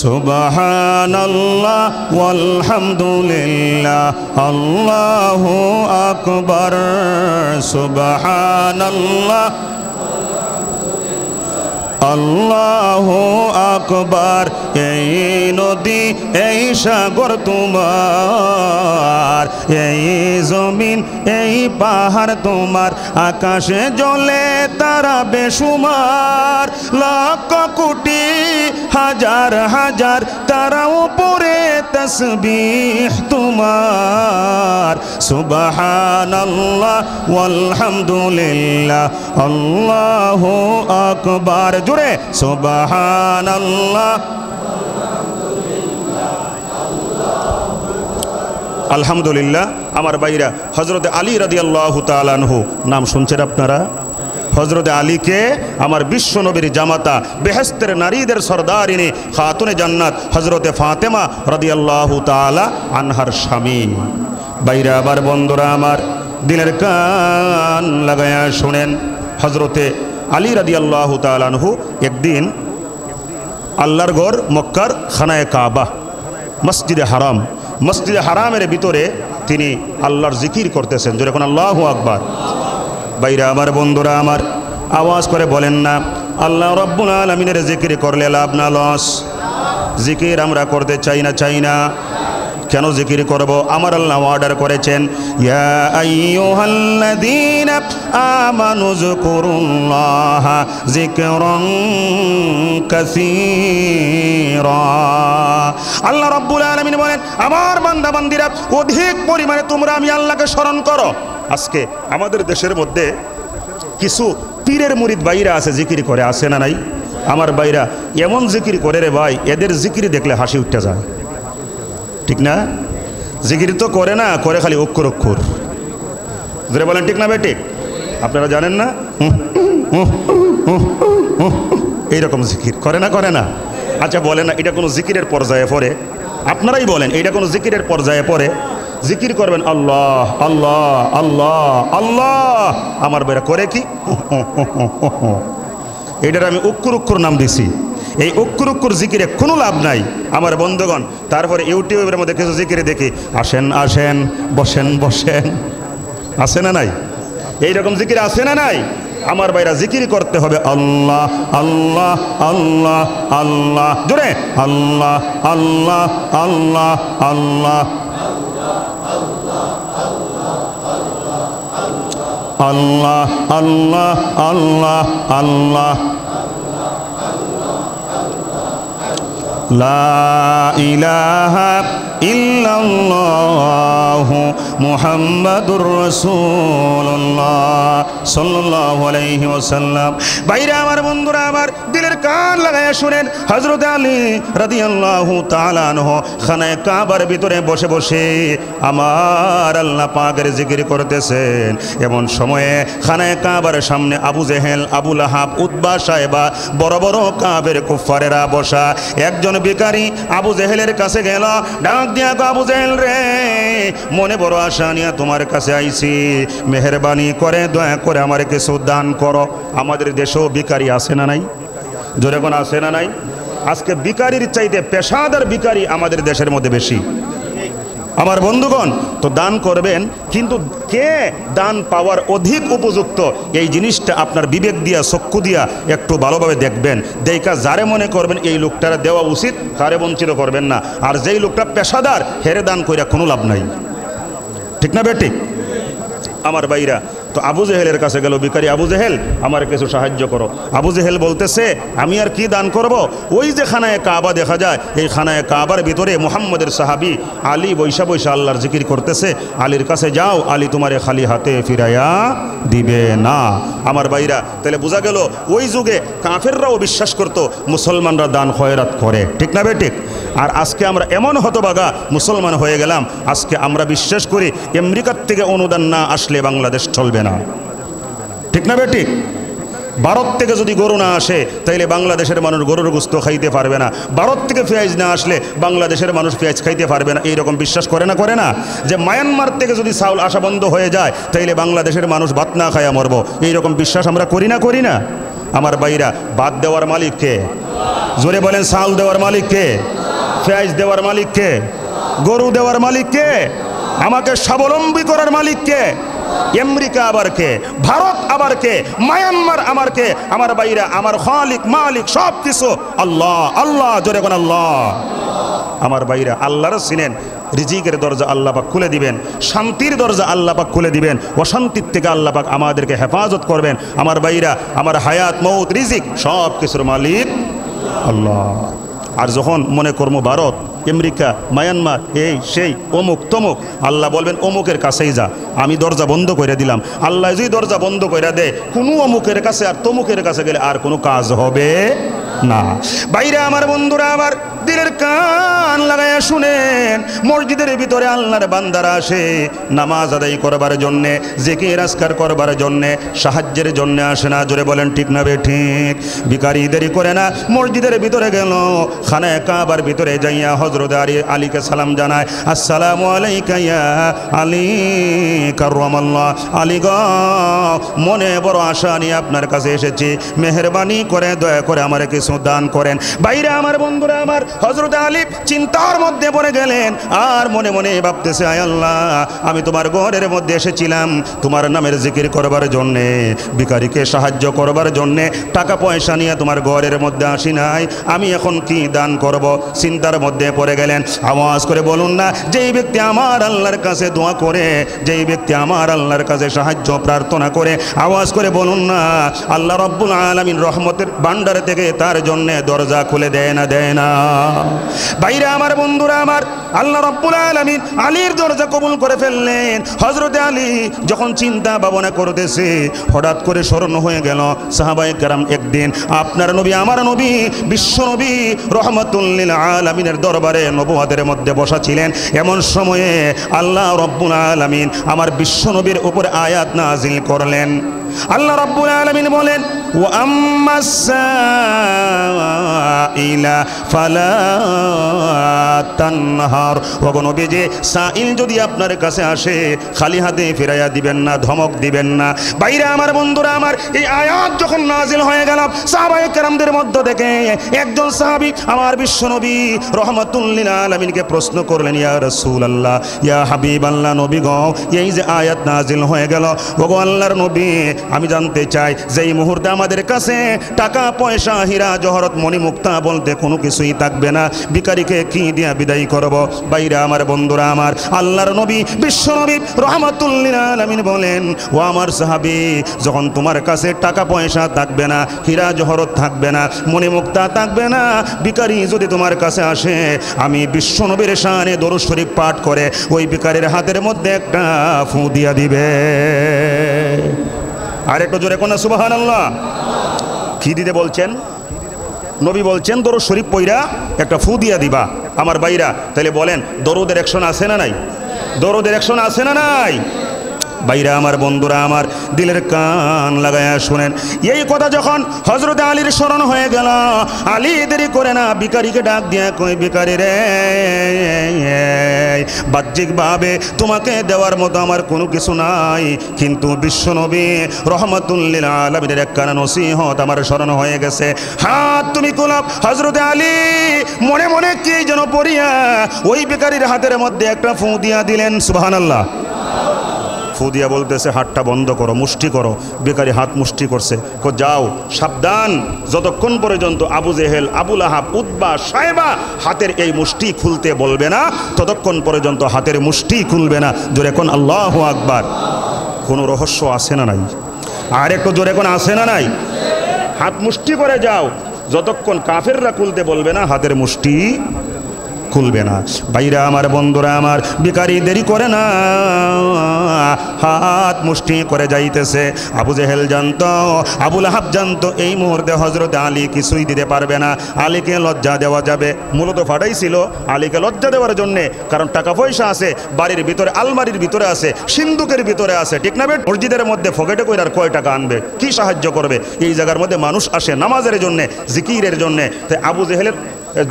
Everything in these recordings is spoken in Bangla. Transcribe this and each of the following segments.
সুবহানাল্লাহ ওয়ালহামদুলিল্লাহ আল্লাহু আকবার সুবহানাল্লাহ আল্লাহ আকবার এই নদী এই সাগর তোমার এই জমিন এই পাহাড় তোমার আকাশে জলে তারা বেসুমার লক্ষ কোটি, হাজার হাজার, তারা উপরে তসবিহ তোমার। সুবহানাল্লাহ আকবার। জুড়ে সুবহানাল্লাহ। আলহামদুলিল্লাহ, আমার বাইরা হজরত আলী রাদি আল্লাহ তালানহু নাম শুনছেন আপনারা? হজরত আলীকে আমার বিশ্ব নবীর জামাতা বেহেস্তের নারীদের সর্দারিনী খাতুনে জান্নাত হজরতে ফাতেমা রাদি আল্লাহ তালা আনহার স্বামী। বাইরা আবার বন্ধুরা আমার দিনের কান লাগায়া শুনেন হজরতে আলী রাদি আল্লাহ তালানহু একদিন আল্লাহর গড় মক্কার খানায় কাবা, মসজিদে হারাম, মসজিদে হারামের ভিতরে তিনি আল্লাহর জিকির করতেছেন। যেরকম আল্লাহ আকবার। বাইরে আমার বন্ধুরা, আমার আওয়াজ করে বলেন না, আল্লাহ রব্বুল আলমিনের জিকির করলে লাভ না, লস। জিকির আমরা করতে চাই না চাই না। কেন জিকির করব? আমার আল্লাহ অর্ডার করেছেন। আল্লাহ রব্বুল আলামিন বলেন, আমার বান্দা বান্দিরা অধিক পরিমাণে তোমরা আমি আল্লাহকে স্মরণ করো। আজকে আমাদের দেশের মধ্যে কিছু পীরের মুরিদ বাইরা আছে, জিকির করে আসে না নাই? আমার বাইরা এমন জিকির করে রে ভাই, এদের জিকির দেখলে হাসি উঠতে যায়। ঠিক না? জিকির তো করে না, করে খালি অক্ষর অক্ষর। ধরে বলেন, ঠিক না বেটি? আপনারা জানেন না? এইরকম জিকির। করে না করে না। আচ্ছা বলে না, এটা কোনো জিকিরের পর্যায়ে পড়ে? আপনারাই বলেন, এটা কোনো জিকিরের পর্যায়ে পড়ে? জিকির করবেন, আল্লাহ আল্লাহ আল্লাহ আল্লাহ। আমার বেড়া করে কি? এটার আমি উক্কুর উক্কুর নাম দিছি। এই উক্কুর উক্কুর জিকিরে কোনো লাভ নাই। আমার বন্ধুগণ, তারপরে ইউটিউবের মধ্যে কিছু জিকিরে দেখি, আসেন আসেন, বসেন বসেন। আছে না নাই? এইরকম জিকির আছে না নাই? আমার বাইরা জিকির করতে হবে, আল্লাহ আল্লাহ আল্লাহ আল্লাহ। জোরে, আল্লাহ আল্লাহ আল্লাহ আল্লাহ। আল্লাহ আল্লাহ আল্লাহ আল্লাহ। لا إله ইল্লাল্লাহু মুহাম্মাদুর রাসূলুল্লাহ সাল্লাল্লাহু আলাইহি ওয়াসাল্লাম। বাইরে আমার বন্ধুরা, আমার দিলের কান লাগায় শুনেন, হযরত আলী রাদিয়াল্লাহু তাআলা আনহু খানায় কাবার ভিতরে বসে বসে আমার আল্লাহ পাকের জিকির করতেছেন। এমন সময়ে খানায় কাবার সামনে আবু জেহেল, আবু লাহাব উদ্বা সাহেবা, বড় বড় কাবের কুফারেরা বসা, একজন বেকারি আবু জেহেলের কাছে গেল, ডাক দিয়া আবু জেহেল রে, মনে বড় আশা নিয়ে তোমার কাছে আইছি। মেহরবানি করে, দয়া করে আমার কিছু দান করো। আমাদের দেশেও বিকারি আছে না নাই? জোরে কোন আছে না নাই? আজকে বিকারির চাইতে পেশাদার বিকারি আমাদের দেশের মধ্যে বেশি। আমার বন্ধুগণ, তো দান করবেন, কিন্তু কে দান পাওয়ার অধিক উপযুক্ত? এই জিনিসটা আপনার বিবেক দিয়া, চক্ষু দিয়া একটু ভালোভাবে দেখবেন। দেখা যারে মনে করবেন এই লোকটার দেওয়া উচিত, তারে বঞ্চিত করবেন না। আর যেই লোকটা পেশাদার, হেরে দান কইরা কোনো লাভ নাই। ঠিক না বেটি? আমার বাইরা তো আবু জেহেলের কাছে গেল বিকারি আবু জেহেল, আমার কিছু সাহায্য করো। আবু জেহেল বলতেছে, আমি আর কি দান করব? ওই যে খানায় কাবা দেখা যায়, এই খানায় কাবার ভিতরে মোহাম্মদের সাহাবি আলী বৈশা বৈশা আল্লাহর জিকির করতেছে, আলীর কাছে যাও, আলী তোমারে খালি হাতে ফিরাইয়া দিবে না। আমার বাইরা তাহলে বোঝা গেল, ওই যুগে কাফেররাও বিশ্বাস করত, মুসলমানরা দান খয়রাত করে। ঠিক না বে ঠিক? আর আজকে আমরা এমন হতবাগা মুসলমান হয়ে গেলাম, আজকে আমরা বিশ্বাস করি আমেরিকার থেকে অনুদান না আসলে বাংলাদেশ চলবে না। ঠিক না বেটি? ভারত থেকে যদি গরু না আসে, তাইলে বাংলাদেশের মানুষ গরুর গুস্ত খাইতে পারবে না। ভারত থেকে পেঁয়াজ না আসলে বাংলাদেশের মানুষ পেঁয়াজ খাইতে পারবে না। এইরকম বিশ্বাস করে না করে না? যে মায়ানমার থেকে যদি চাউল আসা বন্ধ হয়ে যায়, তাইলে বাংলাদেশের মানুষ ভাত না খায়া মরবো। এইরকম বিশ্বাস আমরা করি না করি না? আমার বাইরা বাদ দেওয়ার মালিক কে? জোরে বলেন সাল দেওয়ার মালিককে ফেয়াজ দেওয়ার মালিককে, গরু দেওয়ার মালিককে, আমাকে স্বাবলম্বী করার মালিককে, আমেরিকা আবার কে, ভারত আবার কে, মায়ানমার আমার কে, আমার বাইরা আমার খালিক, মালিক সব কিছু আল্লাহ আল্লাহ, জোরে কোন আল্লাহ। আমার বাইরা আল্লাহর চিনেন, রিজিকের দরজা আল্লাহ পাক খুলে দিবেন, শান্তির দরজা আল্লাহ পাক খুলে দিবেন, অশান্তির থেকে আল্লাহ পাক আমাদেরকে হেফাজত করবেন। আমার বাইরা আমার হায়াত, মৌত, রিজিক সব কিছুর মালিক আল্লাহ। আর যখন মনে করব ভারত, আমেরিকা, মায়ানমার, এই, সেই, অমুক, তমুক, আল্লাহ বলবেন, অমুকের কাছেই যা। আমি দরজা বন্ধ করে দিলাম। আল্লাহ যদি দরজা বন্ধ করে দেয়, কোনো অমুকের কাছে আর তমুকের কাছে গেলে আর কোনো কাজ হবে না। বাইরে আমার বন্ধুরা আমার দিলের কান লাগাইয়া শুনেন, মসজিদের ভিতরে আল্লাহর বান্দারা আসে নামাজ আদায় করবার জন্যে জেকে রাজকার করবার জন্যে, সাহায্যের জন্য আসে না, জোরে বলেন ঠিক না বে ঠিক। ভিকারি দেরি করে না, মসজিদের ভিতরে গেল, খানায় কাবার ভিতরে যাইয়া হজরত আলী, আলীকে সালাম জানায়, আসসালামু আলাইকা ইয়া আলী কাররামাল্লাহ। আলী গ, মনে বড় আশা নিয়ে আপনার কাছে এসেছি, মেহরবানি করে, দয়া করে আমার কিছু দান করেন। বাইরে আমার বন্ধুরা, আমার হজরত আলী চিন্তার মধ্যে পড়ে গেলেন। আর মনে মনে ভাবতেছে, আয় আল্লাহ, আমি তোমার ঘরের মধ্যে এসেছিলাম। তোমার নামের জিকির করবার জন্যে ভিকারিকে সাহায্য করবার জন্যে টাকা পয়সা নিয়ে তোমার ঘরের মধ্যে আসি নাই। আমি এখন কি দান করব? চিন্তার মধ্যে পড়ে গেলেন। আওয়াজ করে বলুন না, যেই ব্যক্তি আমার আল্লাহর কাছে দোয়া করে, যেই ব্যক্তি আমার আল্লাহর কাছে সাহায্য, প্রার্থনা করে, আওয়াজ করে বলুন না, আল্লাহ রব্বুল আলমিন রহমতের ভান্ডার থেকে তার জন্যে দরজা খুলে দেয় না দেয় না। বাইরে আমার বন্ধুরা, আমার আল্লাহ রব্বুল আলমিন আলীর দরজা কবুল করে ফেললেন। হজরতে আলী যখন চিন্তা ভাবনা করতেছে, হঠাৎ করে স্মরণ হয়ে গেল। সাহাবাই কারাম একদিন, আপনার নবী আমার নবী, বিশ্ব নবী রহমতুল্লিল আলমিনের দরবারে নবুয়াদের মধ্যে বসা ছিলেন এমন সময়ে আল্লাহ রব্বুল আলমিন আমার বিশ্ব নবীর উপর আয়াত নাজিল করলেন। আল্লাহ রব্বুল আলমিন বলেন ও আম্মা ফালা তানহার। সাইল যদি আপনার কাছে আসে, খালি হাতে ফিরাইয়া দিবেন না, ধমক দিবেন না। বাইরে আমার বন্ধুরা, আমার এই আয়াত যখন নাজিল হয়ে গেল, সাহাবায়ে কেরামদের মধ্য থেকে একজন সাহাবী আমার বিশ্বনবী রহমাতুল্লিল আলামিনকে প্রশ্ন করলেন, ইয়া রাসূলুল্লাহ, ইয়া হাবিবাল্লাহ, নবী গো, এই যে আয়াত নাজিল হয়ে গেল, ওগো আল্লাহর নবী আমি জানতে চাই যে এই মুহূর্তে আমাদের কাছে টাকা, পয়সা, হীরা, জহরত, মণিমুক্তা বলতে কোনো কিছুই থাকবে না। ভিকারিকে কি দিয়া বিদায় করব? বাইরে আমার বন্ধুরা আমার, আল্লাহর নবী, বিশ্ব নবী রহমাতুল্লিল বলেন, ও আমার সাহাবী, যখন তোমার কাছে টাকা, পয়সা থাকবে না, হীরা, জহরত থাকবে না, মণিমুক্তা থাকবে না ভিকারি যদি তোমার কাছে আসে, আমি বিশ্ব নবীর শানে দরুদ শরীফ পাঠ করে ওই ভিকারির হাতের মধ্যে একটা ফু দিয়া দিবে। আর একটু জোরে কোন সুবাহান আল্লাহ কি দিতে বলছেন? নবী বলছেন দরু শরীফ পইরা একটা ফু দিয়া দিবা, আমার বাইরা তাহলে বলেন, দরুদের একশন আছে না নাই? দরুদের একশন আছে না নাই? বাইরা আমার, বন্ধুরা আমার, দিলের কান লাগায়া শুনেন। এই কথা যখন হজরত আলীর স্মরণ হয়ে গেল, আলী দেরি করে না বিকারিকে ডাক দিয়া কই বিকারি রে, বাহ্যিকভাবে তোমাকে দেওয়ার মতো আমার কোনো কিছু নাই। কিন্তু বিশ্বনবী রহমতুল্লিল আলমিনের এক কানা নসিহত আমার স্মরণ হয়ে গেছে। হাত তুমি কোলাপ হজরত আলী, মনে মনে কি যেন পড়িয়া ওই বেকারির হাতের মধ্যে একটা ফু দিয়া দিলেন। সুবাহান আল্লাহ ফুদিয়া বলতেছে, হাতটা বন্ধ করো, মুষ্টি করো। বেকারি হাত মুষ্টি করছে। কো, যাও, সাবধান। যতক্ষণ পর্যন্ত আবু জেহেল আবুল আহাব উদ্বা সাহেবা হাতের এই মুষ্টি খুলতে বলবে না, ততক্ষণ পর্যন্ত হাতের মুষ্টি খুলবে না। জোরে কোন আল্লাহ আকবার। কোনো রহস্য আছে না নাই? আর একটু জোরে কোন আছে না নাই? হাত মুষ্টি করে যাও। যতক্ষণ কাফেররা খুলতে বলবে না, হাতের মুষ্টি খুলবে না। ভাইরা আমার, বন্ধুরা আমার বেকারি দেরি করে না। হাত মুষ্টি করে যাইতেছে। আবু জেহেল জানতো আবুল আহাব জানতো, এই মুহূর্তে হজরত আলী কিছুই দিতে পারবে না। আলীকে লজ্জা দেওয়া যাবে। মূলত ফাটাইছিল আলীকে লজ্জা দেওয়ার জন্যে, কারণ টাকা পয়সা আছে, বাড়ির ভিতরে, আলমারির ভিতরে আছে সিন্ধুকের ভিতরে আছে, ঠিক না বেট? মসজিদের মধ্যে ফকেটে কইরার কয় টাকা আনবে? কি সাহায্য করবে? এই জায়গার মধ্যে মানুষ আসে নামাজের জন্যে, জিকিরের জন্যে। তাই আবু জেহেলের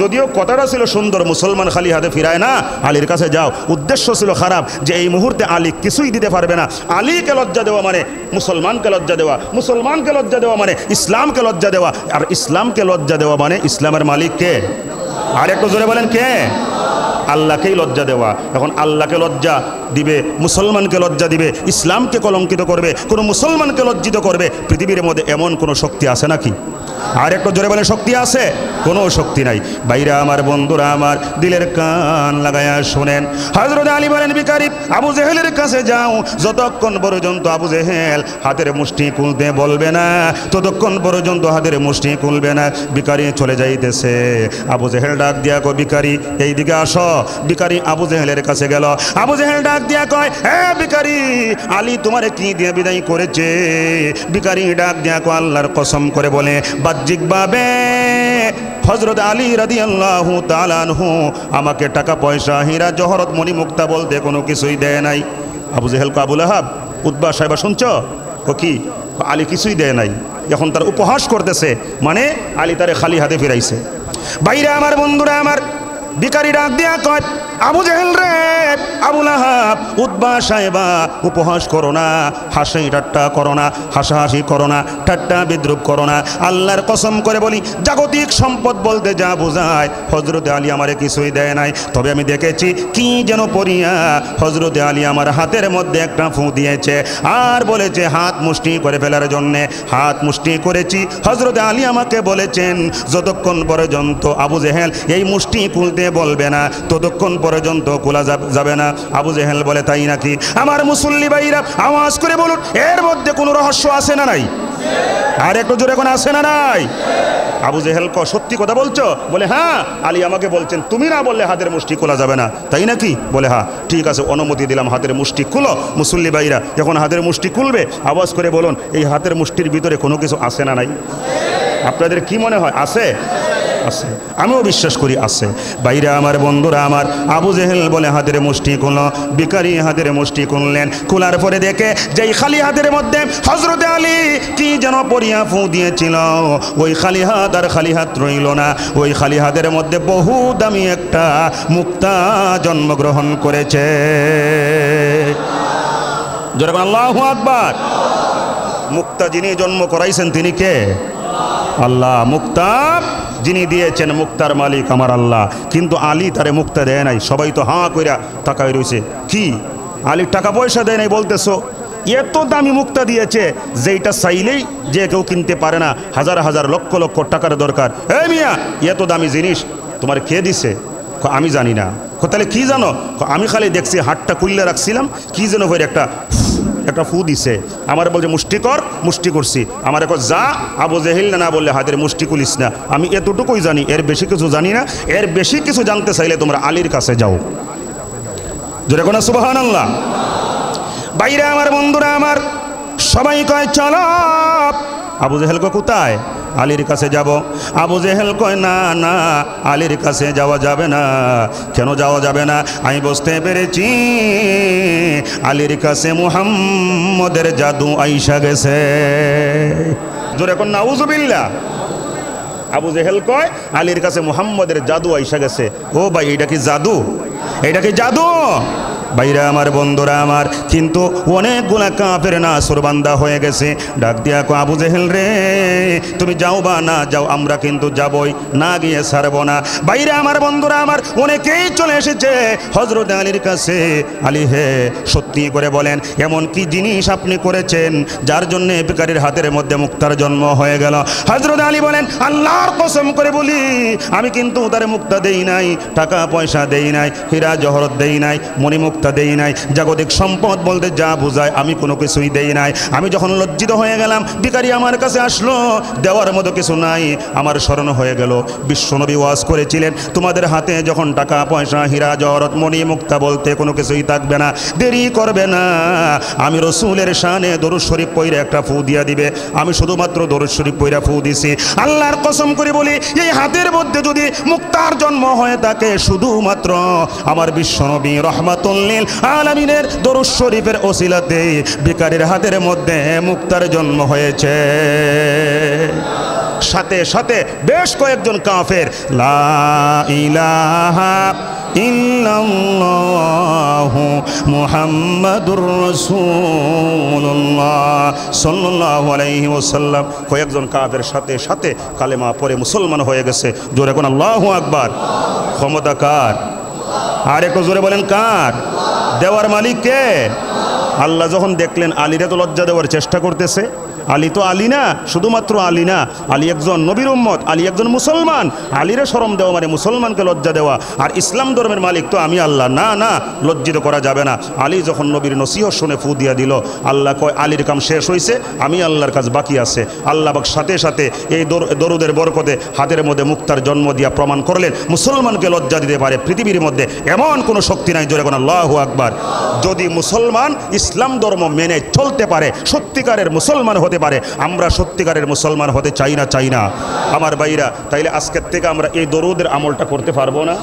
যদিও কথাটা ছিল সুন্দর, মুসলমান খালি হাতে ফিরায় না, আলীর কাছে যাও। উদ্দেশ্য ছিল খারাপ যে এই মুহূর্তে আলী কিছুই দিতে পারবে না। আলীকে লজ্জা দেওয়া মানে মুসলমানকে লজ্জা দেওয়া, মুসলমানকে লজ্জা দেওয়া মানে ইসলামকে লজ্জা দেওয়া। আর ইসলামকে লজ্জা দেওয়া মানে ইসলামের মালিককে। আর একটু জোরে বলেন কে? আল্লাহকেই লজ্জা দেওয়া। এখন আল্লাহকে লজ্জা দিবে, মুসলমানকে লজ্জা দিবে, ইসলামকে কলঙ্কিত করবে, কোনো মুসলমানকে লজ্জিত করবে, পৃথিবীর মধ্যে এমন কোনো শক্তি আছে নাকি? আর একটু জোরে বলে, শক্তি আছে? কোনো শক্তি নাই। বাইরে আমার, বন্ধুরা আমার, দিলের কান লাগায়া শোনেন। হজরত আলী বলেন বিকারি আবু জেহেলের কাছে যাও। যতক্ষণ পর্যন্ত আবু জেহেল হাতের মুষ্টি খুলতে বলবে না, ততক্ষণ পর্যন্ত হাতের মুষ্টি খুলবে না। বিকারি চলে যাইতেছে। আবু জেহেল ডাক দিয়া কো বিকারি এই দিকে আসো। বিকারি আবু জেহেলের কাছে গেল। আবু জেহেল ডাক দিয়া কয় হ্যাঁ বিকারি আলী তোমারে কি দিয়ে বিদায় করেছে? বিকারি ডাক দিয়া কয়, আল্লাহর কসম করে বলে, বাহ্যিকভাবে হজরত আলী রাদি আল্লাহ তালানহু আমাকে টাকা পয়সা, হীরা, জহরত মণি মুক্তা বলতে কোনো কিছুই দেয় নাই। আবু জেহেল কো আবুল আহাব উদ্বা সাহেবা শুনছ? ও কি? আলী কিছুই দেয় নাই। এখন তার উপহাস করতেছে মানে আলী তারে খালি হাতে ফিরাইছে। বাইরে আমার বন্ধুরা আমার বিকারি ডাক দিয়া কয় আবু জেহেল রে আবুল আহাব উদ্বা সাহেবা, উপহাস করো না, হাসি ঠাট্টা করো না, হাসাহাসি করো না, ঠাট্টা বিদ্রুপ করো না। আল্লাহর কসম করে বলি, জাগতিক সম্পদ বলতে যা বোঝায় হজরতে আলী আমারে কিছুই দেয় নাই। তবে আমি দেখেছি কি যেন পড়িয়া হজরতে আলী আমার হাতের মধ্যে একটা ফু দিয়েছে, আর বলেছে, হাত মুষ্টি করে ফেলার জন্যে, হাত মুষ্টি করেছি। হজরতে আলী আমাকে বলেছেন, যতক্ষণ পর্যন্ত আবু জেহেল এই মুষ্টি খুলতে বলবে না, ততক্ষণ পর্যন্ত খোলা যাবে না। আবু জেহেল বলে, তাই নাকি? আমার মুসল্লি ভাইরা, আওয়াজ করে বলুন, এর মধ্যে কোনো রহস্য আছে না নাই? আর একটু জোরে কোনো আছে না নাই? আবু জেহেল ক, সত্যি কথা বলছো? বলে হ্যাঁ। আলী আমাকে বলছেন, তুমি না বললে হাতের মুষ্টি খোলা যাবে না। তাই নাকি? বলে হ্যাঁ। ঠিক আছে, অনুমতি দিলাম, হাতের মুষ্টি খুলো। মুসল্লি ভাইরা, যখন হাতের মুষ্টি খুলবে, আওয়াজ করে বলুন, এই হাতের মুষ্টির ভিতরে কোনো কিছু আসে না নাই? আপনাদের কি মনে হয়? আছে? আছে। আমিও বিশ্বাস করি আছে। বাইরে আমার বন্ধুরা আমার আবু জেহেল বলে হাতের মুষ্টি খুলল বিকারি হাতের মুষ্টি খুললেন, খোলার পরে দেখে যেই খালি হাতের মধ্যে হজরতে আলী কি যেন পরিয়া ফু দিয়েছিল, ওই খালি হাত আর খালি হাত রইল না। ওই খালি হাতের মধ্যে বহু দামি একটা মুক্তা জন্মগ্রহণ করেছে। আল্লাহ আকবার। মুক্তা যিনি জন্ম করাইছেন তিনি কে? আল্লাহ মুক্তা যিনি দিয়েছেন মুক্তার মালিক আমার আল্লাহ। কিন্তু আলী তারে মুক্তা দেয় নাই, সবাই তো হাঁ কইরা তাকাই রয়েছে কি? আলী টাকা পয়সা দেয় নাই বলতেছো? এত দামি মুক্তা দিয়েছে, যেইটা চাইলেই যে কেউ কিনতে পারে না। হাজার হাজার লক্ষ লক্ষ টাকার দরকার। এই মিয়া, এত দামি জিনিস তোমার কে দিছে? আমি জানি না। তাহলে কি জানো? আমি খালি দেখছি হাটটা খুললে রাখছিলাম, কি যেন হয়ে একটা একটা ফু দিছে। আমার বলছে, মুষ্টি কর, মুষ্টি করছি। আমার এখন যা, আবু জেহিল না বললে হাতের মুষ্টি কুলিস না। আমি এতটুকুই জানি, এর বেশি কিছু জানি না। এর বেশি কিছু জানতে চাইলে তোমরা আলীর কাছে যাও। জোরে কোনো সুবাহান আল্লাহ বাইরে আমার বন্ধুরা আমার, সবাই কয়, চলো আবু জেহেল কো কোথায়? আলীর কাছে যাব। আবু জেহেল কয়, না না, আলীর কাছে যাওয়া যাবে না। কেন যাওয়া যাবে না? আমি বুঝতে পেরেছি। আলীর কাছে মুহাম্মদের জাদু আইসা গেছে। জোরে কোন, নাউজুবিল্লাহ। আবু জেহেল কয়, আলীর কাছে মুহাম্মদের জাদু আইসা গেছে। ও ভাই, এটা কি জাদু? এটা কি জাদু? বাইরা আমার, বন্ধুরা আমার, কিন্তু অনেকগুলা কাফের না সুরবান্দা হয়ে গেছে। ডাক দিয়া কো আবু জেহেল রে, তুমি যাও বা না যাও, আমরা কিন্তু যাবই, না গিয়ে ছাড়বো না। বাইরে আমার, বন্ধুরা আমার, অনেকেই চলে এসেছে হজরত আলীর কাছে। আলী হে, সত্যি করে বলেন, এমন কি জিনিস আপনি করেছেন যার জন্য বেকারির হাতের মধ্যে মুক্তার জন্ম হয়ে গেল? হজরত আলী বলেন, আল্লাহর কসম করে বলি, আমি কিন্তু তার মুক্তা দেই নাই, টাকা পয়সা দেই নাই, হীরা জহরত দেই নাই মণিমুক্তা দেই নাই। জাগতিক সম্পদ বলতে যা বোঝায় আমি কোনো কিছুই দেই নাই। আমি যখন লজ্জিত হয়ে গেলাম ভিকারি আমার কাছে আসলো, দেওয়ার মতো কিছু নাই, আমার স্মরণ হয়ে গেল। বিশ্বনবী ওয়াজ করেছিলেন, তোমাদের হাতে যখন টাকা, পয়সা, হীরা জহরত মণি মুক্তা বলতে কোনো কিছুই থাকবে না, দেরি করবে না। আমি রসুলের শানে দরুদ শরীফ পইরে একটা ফু দিয়া দিবে। আমি শুধুমাত্র দরুদ শরীফ পইরা ফু দিছি। আল্লাহর কসম করে বলি, এই হাতের মধ্যে যদি মুক্তার জন্ম হয়ে থাকে, শুধুমাত্র আমার বিশ্বনবী রহমাতুল্লিল আলামিনের দরুদ শরীফের ওসিলাতে বেকারের হাতের মধ্যে মুক্তার জন্ম হয়েছে। সাথে সাথে বেশ কয়েকজন কাফের। লা ইলাহা ইল্লাল্লাহু মুহাম্মাদুর রাসূলুল্লাহ সাল্লাল্লাহু আলাইহি ওয়াসাল্লাম। কয়েকজন কাফের সাথে সাথে কালেমা পড়ে মুসলমান হয়ে গেছে। জোরে কোন আল্লাহু আকবার। ক্ষমতা কার? আর একটু জোরে বলেন কার? দেওয়ার মালিক কে? আল্লাহ যখন দেখলেন আলীরা তো লজ্জা দেওয়ার চেষ্টা করতেছে আলী তো আলী না, শুধুমাত্র আলী না। আলী একজন নবীর উম্মত, আলী একজন মুসলমান। আলীরে সরম দেওয়া মানে মুসলমানকে লজ্জা দেওয়া। আর ইসলাম ধর্মের মালিক তো আমি আল্লাহ। না না, লজ্জিত করা যাবে না। আলী যখন নবীর নসিহ শুনে ফু দিয়া দিল, আল্লাহ কয়, আলীর কাম শেষ হয়েছে আমি আল্লাহর কাজ বাকি আছে। আল্লাহ বাক সাথে সাথে এই দরুদের বরকতে হাতের মধ্যে মুক্তার জন্ম দিয়া প্রমাণ করলেন, মুসলমানকে লজ্জা দিতে পারে পৃথিবীর মধ্যে এমন কোনো শক্তি নাই জোরে কোন আল্লাহ আকবার। যদি মুসলমান ইসলাম ধর্ম মেনে চলতে পারে, সত্যিকারের মুসলমান হতে পারে। আমরা সত্যিকারের মুসলমান হতে চাই না চাই না। আমার ভাইরা, তাইলে আজকের থেকে আমরা এই দরুদের আমলটা করতে পারব না?